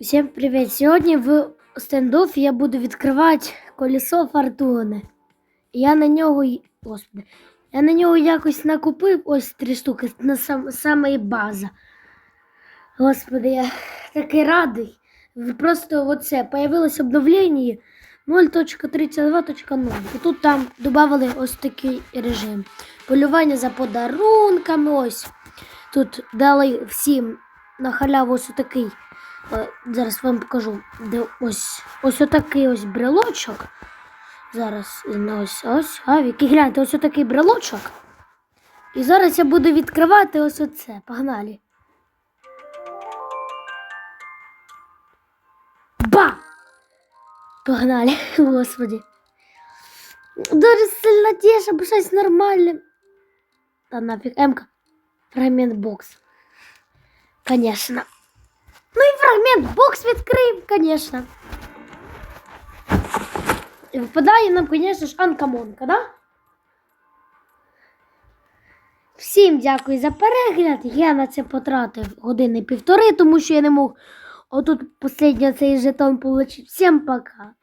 Всем привет! Сьогодні в стендоффі я буду відкривати колесо фортуни. Я на нього, господи, я на нього якось накупив ось три штуки, на сам, саме база. Господи, я такий радий. Просто оце, появилось обновлення 0.32.0. І тут там додали ось такий режим. Полювання за подарунками, ось. Тут дали всім на халяву ось такий. Е, Зараз вам покажу, де ось ось отакий ось брелочок. Зараз він ось ось. А, Віки, гляньте, ось отакий брелочок. І зараз я буду відкривати ось оце. Погнали. Ба! Погнали, господи. Дуже сильно тіше, бо щось нормальне. Та нафіг, Емка. Фрагмент бокс. Конечно. Фрагмент бокс відкриємо, конечно. І випадає нам, конечно ж, анкамонка, да? Всім дякую за перегляд. Я на це потратив години півтори, тому що я не мог отут останній цей жетон получити. Всім пока.